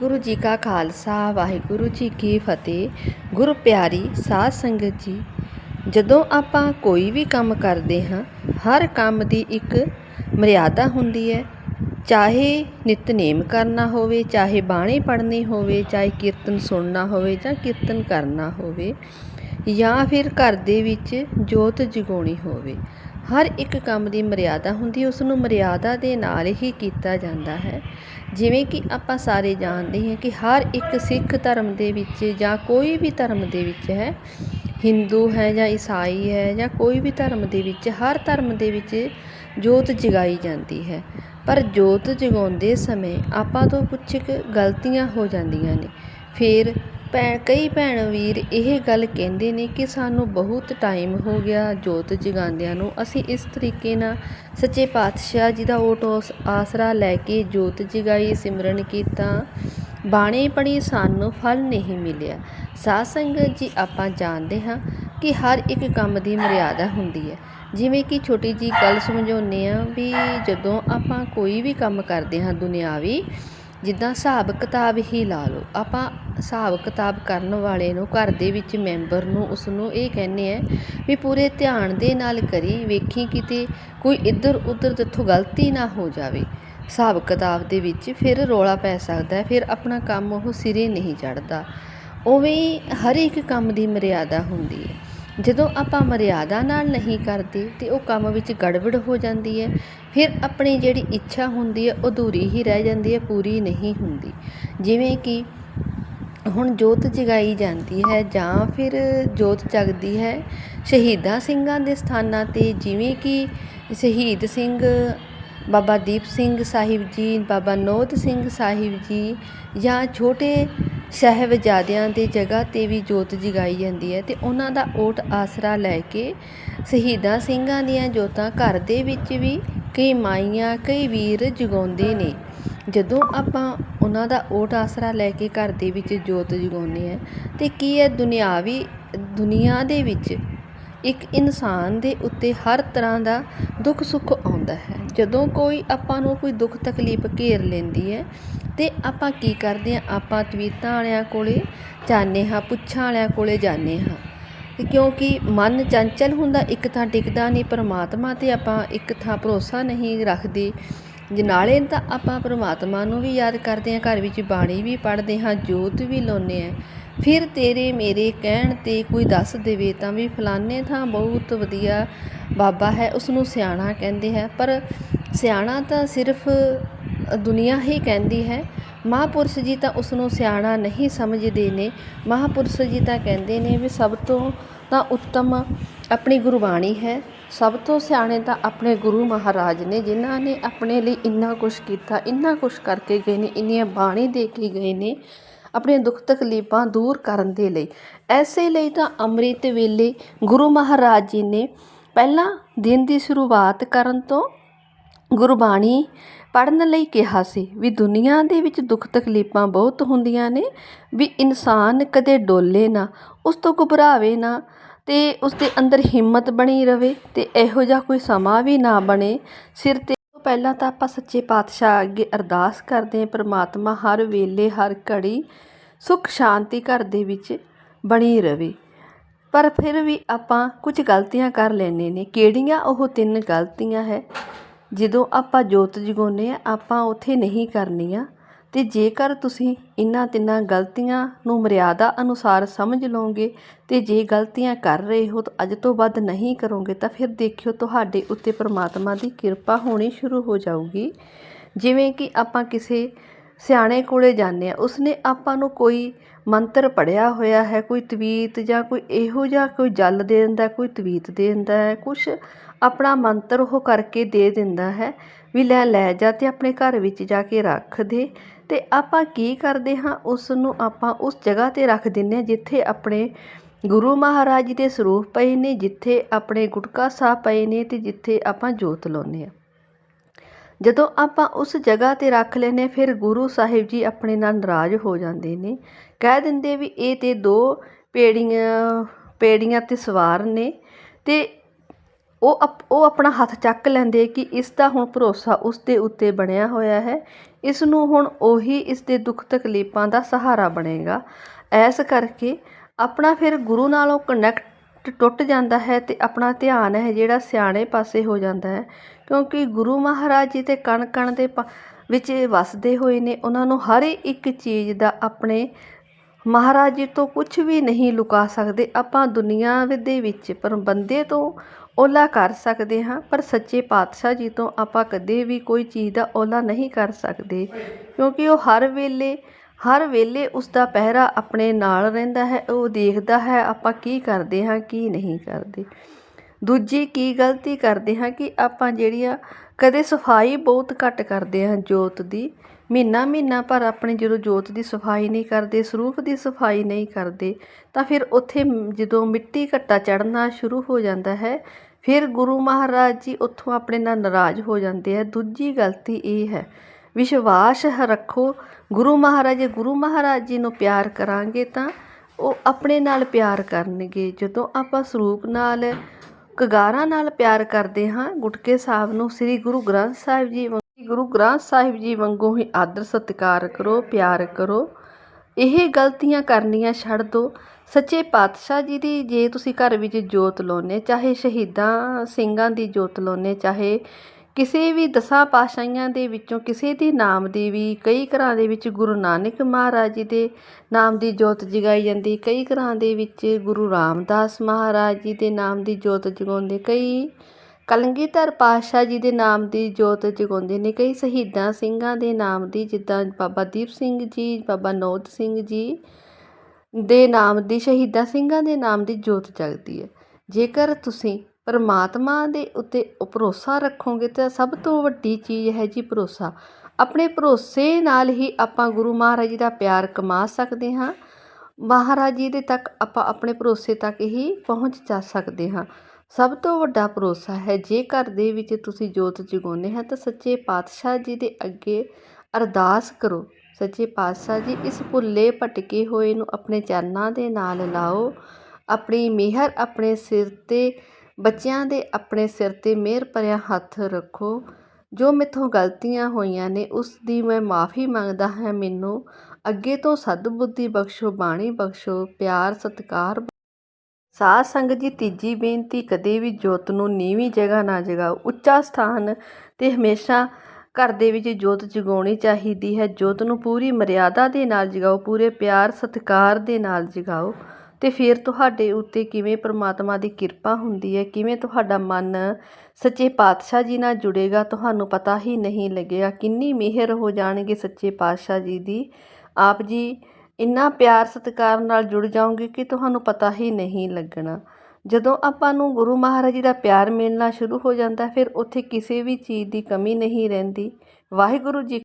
ਗੁਰੂ ਜੀ ਕਾ ਖਾਲਸਾ, ਵਾਹਿਗੁਰੂ ਜੀ ਕੀ ਫਤਿਹ। ਗੁਰੂ ਪਿਆਰੀ ਸਾਧ ਸੰਗਤ ਜੀ, ਜਦੋਂ ਆਪਾਂ ਕੋਈ ਵੀ ਕੰਮ ਕਰਦੇ ਹਾਂ, ਹਰ ਕੰਮ ਦੀ ਇੱਕ ਮਰਿਆਦਾ ਹੁੰਦੀ ਹੈ। ਚਾਹੇ ਨਿਤਨੇਮ ਕਰਨਾ ਹੋਵੇ, ਚਾਹੇ ਬਾਣੀ ਪੜ੍ਹਨੀ ਹੋਵੇ, ਚਾਹੇ ਕੀਰਤਨ ਸੁਣਨਾ ਹੋਵੇ ਜਾਂ ਕੀਰਤਨ ਕਰਨਾ ਹੋਵੇ, ਜਾਂ ਫਿਰ ਘਰ ਦੇ ਵਿੱਚ ਜੋਤ ਜਗਾਉਣੀ ਹੋਵੇ ਹਰ ਇੱਕ ਕੰਮ ਦੀ ਮਰਿਆਦਾ ਹੁੰਦੀ ਉਸ ਨੂੰ ਮਰਿਆਦਾ ਦੇ ਨਾਲ ਹੀ ਕੀਤਾ ਜਾਂਦਾ ਹੈ। ਜਿਵੇਂ ਕਿ ਆਪਾਂ ਸਾਰੇ ਜਾਣਦੇ ਹਾਂ ਕਿ ਹਰ ਇੱਕ ਸਿੱਖ ਧਰਮ ਦੇ ਵਿੱਚ ਜਾਂ ਕੋਈ ਵੀ ਧਰਮ ਦੇ ਵਿੱਚ ਹੈ, ਹਿੰਦੂ ਹੈ ਜਾਂ ਈਸਾਈ ਹੈ ਜਾਂ ਕੋਈ ਵੀ ਧਰਮ ਦੇ ਵਿੱਚ, ਹਰ ਧਰਮ ਦੇ ਵਿੱਚ ਜੋਤ ਜਗਾਈ ਜਾਂਦੀ ਹੈ। ਪਰ ਜੋਤ ਜਗਾਉਂਦੇ ਸਮੇਂ ਆਪਾਂ ਤੋਂ ਕੁਛ ਕੁ ਗਲਤੀਆਂ ਹੋ ਜਾਂਦੀਆਂ ਨੇ। ਫਿਰ ਭੈਣ ਕਈ ਭੈਣ ਵੀਰ ਇਹ ਗੱਲ ਕਹਿੰਦੇ ਨੇ ਕਿ ਸਾਨੂੰ ਬਹੁਤ ਟਾਈਮ ਹੋ ਗਿਆ ਜੋਤ ਜਗਾਉਂਦਿਆਂ ਨੂੰ। ਅਸੀਂ ਇਸ ਤਰੀਕੇ ਨਾਲ ਸੱਚੇ ਪਾਤਸ਼ਾਹ ਜੀ ਦਾ ਓਟ ਆਸਰਾ ਲੈ ਕੇ ਜੋਤ ਜਗਾਈ, ਸਿਮਰਨ ਕੀਤਾ। ਬਾਣੀ ਪੜ੍ਹੀ ਸਾਨੂੰ ਫਲ ਨਹੀਂ ਮਿਲਿਆ। ਸਾਧ ਸੰਗਤ ਜੀ, ਆਪਾਂ ਜਾਣਦੇ ਹਾਂ ਕਿ ਹਰ ਇੱਕ ਕੰਮ ਦੀ ਮਰਿਆਦਾ ਹੁੰਦੀ ਹੈ। ਜਿਵੇਂ ਕਿ ਛੋਟੀ ਜੀ ਗੱਲ ਸਮਝਾਉਂਦੇ ਆ ਵੀ ਜਦੋਂ ਆਪਾਂ ਕੋਈ ਵੀ ਕੰਮ ਕਰਦੇ ਹਾਂ ਦੁਨਿਆਵੀ ਜਿੱਦਾਂ ਹਿਸਾਬ ਕਿਤਾਬ ਹੀ ਲਾ ਲਓ। ਆਪਾਂ ਹਿਸਾਬ ਕਿਤਾਬ ਕਰਨ ਵਾਲੇ ਨੂੰ, ਘਰ ਦੇ ਵਿੱਚ ਮੈਂਬਰ ਨੂੰ ਉਸਨੂੰ ਇਹ ਕਹਿੰਦੇ ਆ ਵੀ ਪੂਰੇ ਧਿਆਨ ਦੇ ਨਾਲ ਕਰੀ, ਵੇਖੀ ਕਿਤੇ ਕੋਈ ਇੱਧਰ ਉੱਧਰ ਜਿੱਥੋਂ ਗਲਤੀ ਨਾ ਹੋ ਜਾਵੇ। ਹਿਸਾਬ ਕਿਤਾਬ ਦੇ ਵਿੱਚ ਫਿਰ ਰੌਲਾ ਪੈ ਸਕਦਾ ਫਿਰ ਆਪਣਾ ਕੰਮ ਉਹ ਸਿਰੇ ਨਹੀਂ ਚੜ੍ਹਦਾ। ਉਵੇਂ ਹੀ ਹਰ ਇੱਕ ਕੰਮ ਦੀ ਮਰਿਆਦਾ ਹੁੰਦੀ ਹੈ। ਜਦੋਂ ਆਪਾਂ ਮਰਿਆਦਾ ਨਾਲ ਨਹੀਂ ਕਰਦੇ ਤਾਂ ਉਹ ਕੰਮ ਵਿੱਚ ਗੜਬੜ ਹੋ ਜਾਂਦੀ ਹੈ, ਫਿਰ ਆਪਣੀ ਜਿਹੜੀ ਇੱਛਾ ਹੁੰਦੀ ਹੈ, ਉਹ ਅਧੂਰੀ ਹੀ ਰਹਿ ਜਾਂਦੀ ਹੈ, ਪੂਰੀ ਨਹੀਂ ਹੁੰਦੀ। ਜਿਵੇਂ ਕਿ ਹੁਣ ਜੋਤ ਜਗਾਈ ਜਾਂਦੀ ਹੈ ਜਾਂ ਫਿਰ ਜੋਤ ਜਗਦੀ ਹੈ, ਸ਼ਹੀਦਾਂ ਸਿੰਘਾਂ ਦੇ ਸਥਾਨਾਂ 'ਤੇ ਜਿਵੇਂ ਕਿ ਸ਼ਹੀਦ ਸਿੰਘ ਬਾਬਾ ਦੀਪ ਸਿੰਘ ਸਾਹਿਬ ਜੀ, ਬਾਬਾ ਨੋਦ ਸਿੰਘ ਸਾਹਿਬ ਜੀ ਜਾਂ ਛੋਟੇ ਸਾਹਿਬਜ਼ਾਦਿਆਂ ਦੀ ਜਗ੍ਹਾ 'ਤੇ ਵੀ ਜੋਤ ਜਗਾਈ ਜਾਂਦੀ ਹੈ ਅਤੇ ਉਹਨਾਂ ਦਾ ਓਟ ਆਸਰਾ ਲੈ ਕੇ ਸ਼ਹੀਦਾਂ ਸਿੰਘਾਂ ਦੀਆਂ ਜੋਤਾਂ ਘਰ ਦੇ ਵਿੱਚ ਵੀ ਕਈ ਮਾਈਆਂ, ਕਈ ਵੀਰ ਜਗਾਉਂਦੇ ਨੇ। ਜਦੋਂ ਆਪਾਂ ਉਹਨਾਂ ਦਾ ਓਟ ਆਸਰਾ ਲੈ ਕੇ ਘਰ ਦੇ ਵਿੱਚ ਜੋਤ ਜਗਾਉਂਦੇ ਹਾਂ ਅਤੇ ਕੀ ਹੈ ਦੁਨਿਆਵੀ, ਦੁਨੀਆ ਦੇ ਵਿੱਚ ਇੱਕ ਇਨਸਾਨ ਦੇ ਉੱਤੇ ਹਰ ਤਰ੍ਹਾਂ ਦਾ ਦੁੱਖ ਸੁੱਖ ਆਉਂਦਾ ਹੈ? ਜਦੋਂ ਕੋਈ ਆਪਾਂ ਨੂੰ ਕੋਈ ਦੁੱਖ ਤਕਲੀਫ ਘੇਰ ਲੈਂਦੀ ਹੈ, ਤੇ ਆਪਾਂ ਕੀ ਕਰਦੇ ਹਾਂ? ਆਪਾਂ ਤਵੀਤਾਂ ਵਾਲਿਆਂ ਕੋਲੇ ਜਾਂਦੇ ਹਾਂ, ਪੁੱਛਾਂ ਵਾਲਿਆਂ ਕੋਲੇ ਜਾਂਦੇ ਹਾਂ। ਕਿਉਂਕਿ ਮਨ ਚੰਚਲ ਹੁੰਦਾ, ਇੱਕ ਥਾਂ ਟਿਕਦਾ ਨਹੀਂ, ਪਰਮਾਤਮਾ ਤੇ ਆਪਾਂ ਇੱਕ ਥਾਂ ਭਰੋਸਾ ਨਹੀਂ ਰੱਖਦੇ। ਨਾਲੇ ਤਾਂ ਆਪਾਂ ਪਰਮਾਤਮਾ ਨੂੰ ਵੀ ਯਾਦ ਕਰਦੇ ਹਾਂ, ਘਰ ਵਿੱਚ ਬਾਣੀ ਵੀ ਪੜ੍ਹਦੇ ਹਾਂ, ਜੋਤ ਵੀ ਲਾਉਂਦੇ ਹਾਂ। ਫਿਰ ਤੇਰੇ ਮੇਰੇ ਕਹਿਣ 'ਤੇ ਕੋਈ ਦੱਸ ਦੇਵੇ ਤਾਂ ਵੀ ਫਲਾਣੇ ਥਾਂ ਬਹੁਤ ਵਧੀਆ ਬਾਬਾ ਹੈ ਉਸ ਨੂੰ ਸਿਆਣਾ ਕਹਿੰਦੇ ਹੈ। ਪਰ ਸਿਆਣਾ ਤਾਂ ਸਿਰਫ ਦੁਨੀਆ ਹੀ ਕਹਿੰਦੀ ਹੈ। ਮਹਾਂਪੁਰਸ਼ ਜੀ ਤਾਂ ਉਸ ਨੂੰ ਸਿਆਣਾ ਨਹੀਂ ਸਮਝਦੇ ਨੇ। ਮਹਾਂਪੁਰਸ਼ ਜੀ ਤਾਂ ਕਹਿੰਦੇ ਨੇ ਵੀ ਸਭ ਤੋਂ ਤਾਂ ਉੱਤਮ ਆਪਣੀ ਗੁਰਬਾਣੀ ਹੈ। ਸਭ ਤੋਂ ਸਿਆਣੇ ਤਾਂ ਆਪਣੇ ਗੁਰੂ ਮਹਾਰਾਜ ਨੇ, ਜਿਨ੍ਹਾਂ ਨੇ ਆਪਣੇ ਲਈ ਇੰਨਾ ਕੁਛ ਕੀਤਾ, ਇੰਨਾ ਕੁਛ ਕਰਕੇ ਗਏ ਨੇ, ਇੰਨੀਆਂ ਬਾਣੀ ਦੇ ਕੇ ਗਏ ਨੇ ਆਪਣੀਆਂ ਦੁੱਖ ਤਕਲੀਫਾਂ ਦੂਰ ਕਰਨ ਦੇ ਲਈ। ਐਸੇ ਲਈ ਤਾਂ ਅੰਮ੍ਰਿਤ ਵੇਲੇ ਗੁਰੂ ਮਹਾਰਾਜ ਜੀ ਨੇ ਪਹਿਲਾਂ ਦਿਨ ਦੀ ਸ਼ੁਰੂਆਤ ਕਰਨ ਤੋਂ ਗੁਰਬਾਣੀ ਪੜ੍ਹਨ ਲਈ ਕਿਹਾ ਸੀ ਵੀ ਦੁਨੀਆ ਦੇ ਵਿੱਚ ਦੁੱਖ ਤਕਲੀਫਾਂ ਬਹੁਤ ਹੁੰਦੀਆਂ ਨੇ, ਵੀ ਇਨਸਾਨ ਕਦੇ ਡੋਲੇ ਨਾ, ਉਸ ਤੋਂ ਘਬਰਾਵੇ ਨਾ ਅਤੇ ਉਸਦੇ ਅੰਦਰ ਹਿੰਮਤ ਬਣੀ ਰਹੇ ਅਤੇ ਇਹੋ ਜਿਹਾ ਕੋਈ ਸਮਾਂ ਵੀ ਨਾ ਬਣੇ। ਸਿਰ ਤੇ ਪਹਿਲਾਂ ਤਾਂ ਆਪਾਂ ਸੱਚੇ ਪਾਤਸ਼ਾਹ ਅੱਗੇ ਅਰਦਾਸ ਕਰਦੇ ਹਾਂ, ਪਰਮਾਤਮਾ ਹਰ ਵੇਲੇ, ਹਰ ਘੜੀ ਸੁੱਖ ਸ਼ਾਂਤੀ ਘਰ ਦੇ ਵਿੱਚ ਬਣੀ ਰਹੇ ਪਰ ਫਿਰ ਵੀ ਆਪਾਂ ਕੁਝ ਗਲਤੀਆਂ ਕਰ ਲੈਂਦੇ ਨੇ। ਕਿਹੜੀਆਂ? ਉਹ ਤਿੰਨ ਗਲਤੀਆਂ ਹੈ। ਜਦੋਂ ਆਪਾਂ ਜੋਤ ਜਗਾਉਂਦੇ ਹਾਂ, ਆਪਾਂ ਉੱਥੇ ਨਹੀਂ ਕਰਨੀਆਂ। ਅਤੇ ਜੇਕਰ ਤੁਸੀਂ ਇਹਨਾਂ ਤਿੰਨਾਂ ਗਲਤੀਆਂ ਨੂੰ ਮਰਿਆਦਾ ਅਨੁਸਾਰ ਸਮਝ ਲਓਗੇ ਅਤੇ ਜੇ ਗਲਤੀਆਂ ਕਰ ਰਹੇ ਹੋ ਤਾਂ ਅੱਜ ਤੋਂ ਵੱਧ ਨਹੀਂ ਕਰੋਗੇ ਤਾਂ ਫਿਰ ਦੇਖਿਓ ਤੁਹਾਡੇ ਉੱਤੇ ਪਰਮਾਤਮਾ ਦੀ ਕਿਰਪਾ ਹੋਣੀ ਸ਼ੁਰੂ ਹੋ ਜਾਊਗੀ। ਜਿਵੇਂ ਕਿ ਆਪਾਂ ਕਿਸੇ ਸਿਆਣੇ ਕੋਲੇ ਜਾਂਦੇ ਆ ਉਸਨੇ ਆਪਾਂ ਨੂੰ ਕੋਈ ਮੰਤਰ ਪੜਿਆ ਹੋਇਆ ਹੈ, ਕੋਈ ਤਵੀਤ ਜਾਂ ਕੋਈ ਇਹੋ ਜਿਹਾ ਕੋਈ ਜਲ ਦੇ ਦਿੰਦਾ, ਕੋਈ ਤਵੀਤ ਦੇ ਦਿੰਦਾ ਹੈ, ਕੁਛ ਆਪਣਾ ਮੰਤਰ ਉਹ ਕਰਕੇ ਦੇ ਦਿੰਦਾ ਹੈ ਵੀ ਲੈ ਲੈ ਜਾ ਤੇ ਆਪਣੇ ਘਰ ਵਿੱਚ ਜਾ ਕੇ ਰੱਖ ਦੇ। ਤੇ ਆਪਾਂ ਕੀ ਕਰਦੇ ਹਾਂ ਉਸ ਨੂੰ ਆਪਾਂ ਉਸ ਜਗ੍ਹਾ ਤੇ ਰੱਖ ਦਿੰਦੇ ਆ ਜਿੱਥੇ ਆਪਣੇ ਗੁਰੂ ਮਹਾਰਾਜ ਜੀ ਦੇ ਸਰੂਪ ਪਏ ਨੇ, ਜਿੱਥੇ ਆਪਣੇ ਗੁਟਕਾ ਸਾਹਿਬ ਪਏ ਨੇ ਅਤੇ ਜਿੱਥੇ ਆਪਾਂ ਜੋਤ ਲਾਉਂਦੇ ਹਾਂ। ਜਦੋਂ ਆਪਾਂ ਉਸ ਜਗ੍ਹਾ ਤੇ ਰੱਖ ਲੈਨੇ ਫਿਰ ਗੁਰੂ ਸਾਹਿਬ ਜੀ ਆਪਣੇ ਨਾਲ ਨਾਰਾਜ਼ ਹੋ ਜਾਂਦੇ ਨੇ। ਕਹਿ ਦਿੰਦੇ ਵੀ ਇਹ ਤੇ ਦੋ ਪੇੜੀਆਂ ਪੇੜੀਆਂ ਤੇ ਸਵਾਰ ਨੇ ਤੇ ਉਹ ਅਪ, ਉਹ ਆਪਣਾ ਹੱਥ ਚੱਕ ਲੈਂਦੇ ਕਿ ਇਸ ਦਾ ਹੁਣ ਭਰੋਸਾ ਉਸ ਦੇ ਉੱਤੇ ਬਣਿਆ ਹੋਇਆ ਹੈ। ਇਸ ਨੂੰ ਹੁਣ ਉਹੀ ਇਸ ਦੇ ਦੁੱਖ ਤਕਲੀਫਾਂ ਦਾ ਸਹਾਰਾ ਬਣੇਗਾ। ਐਸ ਕਰਕੇ ਆਪਣਾ ਫਿਰ ਗੁਰੂ ਨਾਲੋਂ ਕਨੈਕਟ ਟੁੱਟ ਜਾਂਦਾ ਹੈ ਅਤੇ ਆਪਣਾ ਧਿਆਨ ਹੈ ਜਿਹੜਾ ਸਿਆਣੇ ਪਾਸੇ ਹੋ ਜਾਂਦਾ ਹੈ। ਕਿਉਂਕਿ ਗੁਰੂ ਮਹਾਰਾਜ ਜੀ ਤੇ ਕਣ ਕਣ ਦੇ ਪ, ਵਿੱਚ ਵਸਦੇ ਹੋਏ ਨੇ, ਉਹਨਾਂ ਨੂੰ ਹਰ ਇੱਕ ਚੀਜ਼ ਦਾ ਆਪਣੇ ਮਹਾਰਾਜ ਜੀ ਤੋਂ ਕੁਝ ਵੀ ਨਹੀਂ ਲੁਕਾ ਸਕਦੇ। ਆਪਾਂ ਦੁਨੀਆ ਦੇ ਵਿੱਚ ਪਰ ਬੰਦੇ ਤੋਂ ਓਲਾ ਕਰ ਸਕਦੇ ਹਾਂ, ਪਰ ਸੱਚੇ ਪਾਤਸ਼ਾਹ ਜੀ ਤੋਂ ਆਪਾਂ ਕਦੇ ਵੀ ਕੋਈ ਚੀਜ਼ ਦਾ ਓਲਾ ਨਹੀਂ ਕਰ ਸਕਦੇ, ਕਿਉਂਕਿ ਉਹ ਹਰ ਵੇਲੇ ਹਰ ਵੇਲੇ ਉਸ ਦਾ ਪਹਿਰਾ ਆਪਣੇ ਨਾਲ ਰਹਿੰਦਾ ਹੈ, ਉਹ ਦੇਖਦਾ ਹੈ ਆਪਾਂ ਕੀ ਕਰਦੇ ਹਾਂ, ਕੀ ਨਹੀਂ ਕਰਦੇ। ਦੂਜੀ ਕੀ ਗਲਤੀ ਕਰਦੇ ਹਾਂ ਕਿ ਆਪਾਂ ਜਿਹੜੀਆਂ ਕਦੇ ਸਫ਼ਾਈ ਬਹੁਤ ਘੱਟ ਕਰਦੇ ਹਾਂ ਜੋਤ ਦੀ, ਮਹੀਨਾ ਮਹੀਨਾ ਪਰ ਆਪਣੇ ਜਦੋਂ ਜੋਤ ਦੀ ਸਫ਼ਾਈ ਨਹੀਂ ਕਰਦੇ, ਸਰੂਪ ਦੀ ਸਫ਼ਾਈ ਨਹੀਂ ਕਰਦੇ, ਤਾਂ ਫਿਰ ਉੱਥੇ ਜਦੋਂ ਮਿੱਟੀ ਘੱਟਾ ਚੜ੍ਹਨਾ ਸ਼ੁਰੂ ਹੋ ਜਾਂਦਾ ਹੈ ਫਿਰ ਗੁਰੂ ਮਹਾਰਾਜ ਜੀ ਉੱਥੋਂ ਆਪਣੇ ਨਾਲ ਨਾਰਾਜ਼ ਹੋ ਜਾਂਦੇ ਆ। ਦੂਜੀ ਗਲਤੀ ਇਹ ਹੈ, ਵਿਸ਼ਵਾਸ ਰੱਖੋ। ਗੁਰੂ ਮਹਾਰਾਜ ਗੁਰੂ ਮਹਾਰਾਜ ਜੀ ਨੂੰ ਪਿਆਰ ਕਰਾਂਗੇ ਤਾਂ ਉਹ ਆਪਣੇ ਨਾਲ ਪਿਆਰ ਕਰਨਗੇ। ਜਦੋਂ ਆਪਾਂ ਸਰੂਪ ਨਾਲ, ਕਗਾਰਾਂ ਨਾਲ ਪਿਆਰ ਕਰਦੇ ਹਾਂ, ਗੁਟਕੇ ਸਾਹਿਬ ਨੂੰ ਸ੍ਰੀ ਗੁਰੂ ਗ੍ਰੰਥ ਸਾਹਿਬ ਜੀ ਗੁਰੂ ਗ੍ਰੰਥ ਸਾਹਿਬ ਜੀ ਵਾਂਗੂ ਹੀ ਆਦਰ ਸਤਿਕਾਰ ਕਰੋ, ਪਿਆਰ ਕਰੋ। ਇਹ ਗਲਤੀਆਂ ਕਰਨੀਆਂ ਛੱਡ ਦਿਓ ਸੱਚੇ ਪਾਤਸ਼ਾਹ ਜੀ ਦੀ ਜੇ ਤੁਸੀਂ ਘਰ ਵਿੱਚ ਜੋਤ ਲਾਉਂਦੇ, ਚਾਹੇ ਸ਼ਹੀਦਾਂ ਸਿੰਘਾਂ ਦੀ ਜੋਤ ਲਾਉਂਦੇ, ਚਾਹੇ ਕਿਸੇ ਵੀ ਦਸਾਂ ਪਾਤਸ਼ਾਹੀਆਂ ਦੇ ਵਿੱਚੋਂ ਕਿਸੇ ਦੀ ਨਾਮ ਦੀ ਵੀ, ਕਈ ਘਰਾਂ ਦੇ ਵਿੱਚ ਗੁਰੂ ਨਾਨਕ ਮਹਾਰਾਜ ਜੀ ਦੇ ਨਾਮ ਦੀ ਜੋਤ ਜਗਾਈ ਜਾਂਦੀ, ਕਈ ਘਰਾਂ ਦੇ ਵਿੱਚ ਗੁਰੂ ਰਾਮਦਾਸ ਮਹਾਰਾਜ ਜੀ ਦੇ ਨਾਮ ਦੀ ਜੋਤ ਜਗਾਉਂਦੇ, ਕਈ ਕਲਗੀਧਰ ਪਾਤਸ਼ਾਹ ਜੀ ਦੇ ਨਾਮ ਦੀ ਜੋਤ ਜਗਾਉਂਦੇ ਨੇ। ਕਈ ਸ਼ਹੀਦਾਂ ਸਿੰਘਾਂ ਦੇ ਨਾਮ ਦੀ, ਜਿੱਦਾਂ ਬਾਬਾ ਦੀਪ ਸਿੰਘ ਜੀ, ਬਾਬਾ ਨੌਤ ਸਿੰਘ ਜੀ ਦੇ ਨਾਮ ਦੀ, ਸ਼ਹੀਦਾਂ ਸਿੰਘਾਂ ਦੇ ਨਾਮ ਦੀ ਜੋਤ ਜਗਦੀ ਹੈ। ਜੇਕਰ ਤੁਸੀਂ ਪਰਮਾਤਮਾ ਦੇ ਉੱਤੇ ਭਰੋਸਾ ਰੱਖੋਗੇ ਤਾਂ ਸਭ ਤੋਂ ਵੱਡੀ ਚੀਜ਼ ਹੈ ਜੀ ਭਰੋਸਾ। ਆਪਣੇ ਭਰੋਸੇ ਨਾਲ ਹੀ ਆਪਾਂ ਗੁਰੂ ਮਹਾਰਾਜ ਜੀ ਦਾ ਪਿਆਰ ਕਮਾ ਸਕਦੇ ਹਾਂ। ਮਹਾਰਾਜ ਜੀ ਦੇ ਤੱਕ ਆਪਾਂ ਆਪਣੇ ਭਰੋਸੇ ਤੱਕ ਹੀ ਪਹੁੰਚ ਜਾ ਸਕਦੇ ਹਾਂ। ਸਭ ਤੋਂ ਵੱਡਾ ਭਰੋਸਾ ਹੈ, ਜੇ ਘਰ ਦੇ ਵਿੱਚ ਤੁਸੀਂ ਜੋਤ ਜਗਾਉਂਦੇ ਹਾਂ ਤਾਂ ਸੱਚੇ ਪਾਤਸ਼ਾਹ ਜੀ ਦੇ ਅੱਗੇ ਅਰਦਾਸ ਕਰੋ। ਸੱਚੇ ਪਾਤਸ਼ਾਹ ਜੀ, ਇਸ ਭੁੱਲੇ ਭਟਕੇ ਹੋਏ ਨੂੰ ਆਪਣੇ ਚਰਨਾਂ ਦੇ ਨਾਲ ਲਾਓ। ਆਪਣੀ ਮਿਹਰ ਆਪਣੇ ਸਿਰ ਤੇ, ਬੱਚਿਆਂ ਦੇ ਆਪਣੇ ਸਿਰ ਤੇ ਮਿਹਰ ਭਰਿਆ ਹੱਥ ਰੱਖੋ। ਜੋ ਮੇਥੋਂ ਗਲਤੀਆਂ ਹੋਈਆਂ ਨੇ, ਉਸ ਦੀ ਮੈਂ ਮਾਫੀ ਮੰਗਦਾ ਹਾਂ। ਮੈਨੂੰ ਅੱਗੇ ਤੋਂ ਸਤਬੁੱਧੀ ਬਖਸ਼ੋ, ਬਾਣੀ ਬਖਸ਼ੋ, ਪਿਆਰ, ਸਤਿਕਾਰ ਸਾਧ ਸੰਗਤ ਜੀ, ਤੀਜੀ ਬੇਨਤੀ, ਕਦੇ ਵੀ ਜੋਤ ਨੂੰ ਨੀਵੀਂ ਜਗ੍ਹਾ ਨਾ ਜਗਾਓ। ਉੱਚਾ ਸਥਾਨ ਤੇ ਹਮੇਸ਼ਾ ਘਰ ਦੇ ਵਿੱਚ ਜੋਤ ਜਗਾਉਣੀ ਚਾਹੀਦੀ ਹੈ। ਜੋਤ ਨੂੰ ਪੂਰੀ ਮਰਿਆਦਾ ਦੇ ਨਾਲ ਜਗਾਓ, ਪੂਰੇ ਪਿਆਰ, ਸਤਿਕਾਰ ਦੇ ਨਾਲ ਜਗਾਓ। ਤੇ ਫਿਰ ਤੁਹਾਡੇ ਉੱਤੇ ਕਿਵੇਂ ਪ੍ਰਮਾਤਮਾ ਦੀ ਕਿਰਪਾ ਹੁੰਦੀ ਹੈ, ਕਿਵੇਂ ਤੁਹਾਡਾ ਮਨ ਸੱਚੇ ਪਾਤਸ਼ਾਹ ਜੀ ਨਾਲ ਜੁੜੇਗਾ, ਤੁਹਾਨੂੰ ਪਤਾ ਹੀ ਨਹੀਂ ਲੱਗੇਗਾ। ਕਿੰਨੀ ਮਿਹਰ ਹੋ ਜਾਣਗੇ ਸੱਚੇ ਪਾਤਸ਼ਾਹ ਜੀ ਦੀ। ਆਪ ਜੀ ਇੰਨਾ ਪਿਆਰ ਸਤਿਕਾਰ ਨਾਲ ਜੁੜ ਜਾਓਗੇ ਕਿ ਤੁਹਾਨੂੰ ਪਤਾ ਹੀ ਨਹੀਂ ਲੱਗਣਾ। ਜਦੋਂ ਆਪਾਂ ਨੂੰ ਗੁਰੂ ਮਹਾਰਾਜ ਜੀ ਦਾ ਪਿਆਰ ਮਿਲਣਾ ਸ਼ੁਰੂ ਹੋ ਜਾਂਦਾ, ਫਿਰ ਉੱਥੇ ਕਿਸੇ ਵੀ ਚੀਜ਼ ਦੀ ਕਮੀ ਨਹੀਂ ਰਹਿੰਦੀ। ਵਾਹਿਗੁਰੂ ਜੀ